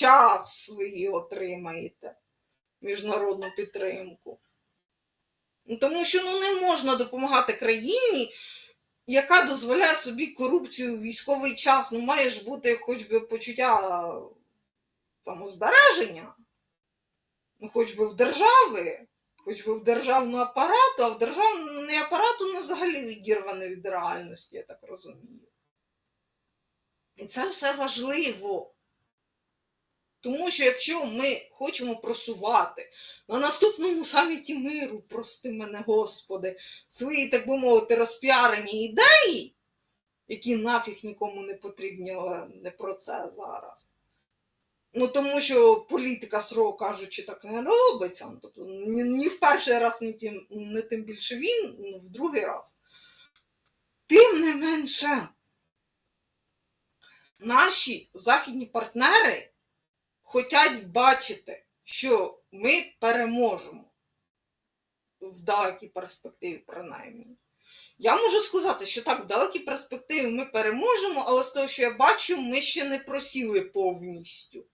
час свої отримаєте міжнародну підтримку. Ну, тому що ну, не можна допомагати країні, яка дозволяє собі корупцію в військовий час. Ну, має ж бути хоч би почуття самозбереження, ну, хоч би в держави, хоч би в державного апарату, а в державний апарат ну, взагалі відірваний від реальності, я так розумію. І це все важливо. Тому що якщо ми хочемо просувати на наступному саміті миру, прости мене, Господи, свої, так би мовити, розпіарені ідеї, які нафіг нікому не потрібні, але не про це зараз. Ну, тому що політика, строго кажучи, так не робиться. Ну, Тобто, ні, ні в перший раз, ні тим, не тим більше він, ну, в другий раз. Тим не менше, наші західні партнери хочуть бачити, що ми переможемо в далекій перспективі, принаймні. Я можу сказати, що так, в далекій перспективі ми переможемо, але з того, що я бачу, ми ще не просіли повністю.